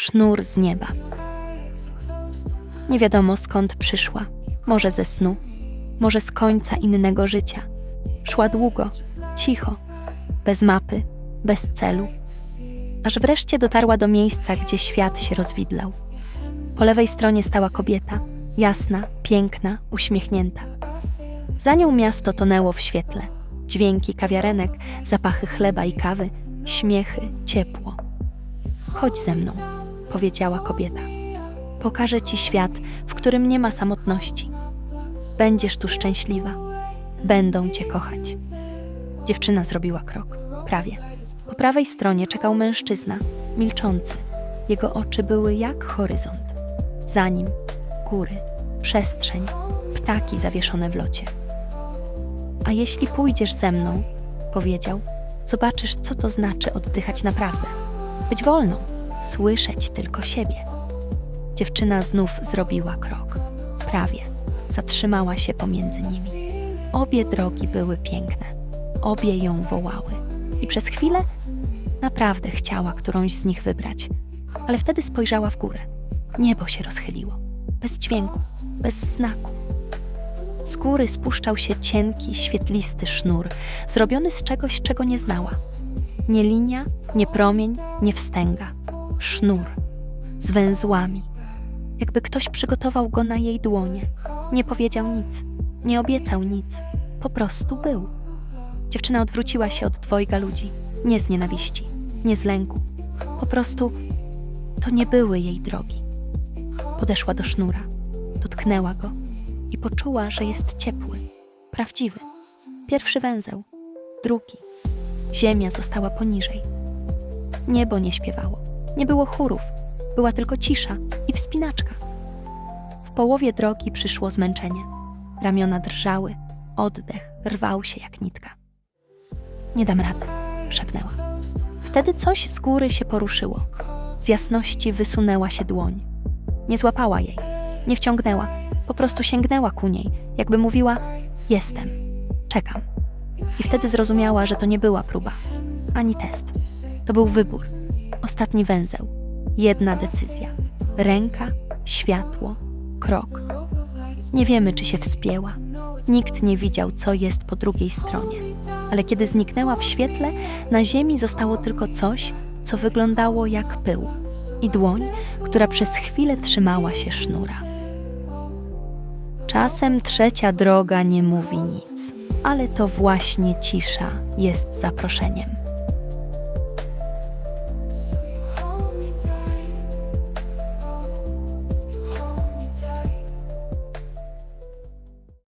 Sznur z nieba. Nie wiadomo skąd przyszła. Może ze snu, może z końca innego życia. Szła długo, cicho, bez mapy, bez celu. Aż wreszcie dotarła do miejsca, gdzie świat się rozwidlał. Po lewej stronie stała kobieta, jasna, piękna, uśmiechnięta. Za nią miasto tonęło w świetle. Dźwięki kawiarenek, zapachy chleba i kawy, śmiechy, ciepło. Chodź ze mną, powiedziała kobieta. Pokażę ci świat, w którym nie ma samotności. Będziesz tu szczęśliwa. Będą cię kochać. Dziewczyna zrobiła krok. Prawie. Po prawej stronie czekał mężczyzna, milczący. Jego oczy były jak horyzont. Za nim góry, przestrzeń, ptaki zawieszone w locie. A jeśli pójdziesz ze mną, powiedział, zobaczysz, co to znaczy oddychać naprawdę. Być wolną, słyszeć tylko siebie. Dziewczyna znów zrobiła krok. Prawie. Zatrzymała się pomiędzy nimi. Obie drogi były piękne. Obie ją wołały. I przez chwilę naprawdę chciała którąś z nich wybrać. Ale wtedy spojrzała w górę. Niebo się rozchyliło. Bez dźwięku, bez znaku. Z góry spuszczał się cienki, świetlisty sznur, zrobiony z czegoś, czego nie znała. Nie linia, nie promień, nie wstęga. Sznur. Z węzłami. Jakby ktoś przygotował go na jej dłonie. Nie powiedział nic, nie obiecał nic. Po prostu był. Dziewczyna odwróciła się od dwojga ludzi. Nie z nienawiści, nie z lęku. Po prostu to nie były jej drogi. Podeszła do sznura, dotknęła go i poczuła, że jest ciepły, prawdziwy. Pierwszy węzeł, drugi. Ziemia została poniżej. Niebo nie śpiewało, nie było chórów, była tylko cisza i wspinaczka. W połowie drogi przyszło zmęczenie. Ramiona drżały, oddech rwał się jak nitka. Nie dam rady, szepnęła. Wtedy coś z góry się poruszyło. Z jasności wysunęła się dłoń. Nie złapała jej, nie wciągnęła, po prostu sięgnęła ku niej, jakby mówiła: Jestem, czekam. I wtedy zrozumiała, że to nie była próba, ani test. To był wybór, ostatni węzeł, jedna decyzja: ręka, światło, krok. Nie wiemy, czy się wspięła. Nikt nie widział, co jest po drugiej stronie. Ale kiedy zniknęła w świetle, na ziemi zostało tylko coś, co wyglądało jak pył i dłoń, która przez chwilę trzymała się sznura. Czasem trzecia droga nie mówi nic, ale to właśnie cisza jest zaproszeniem.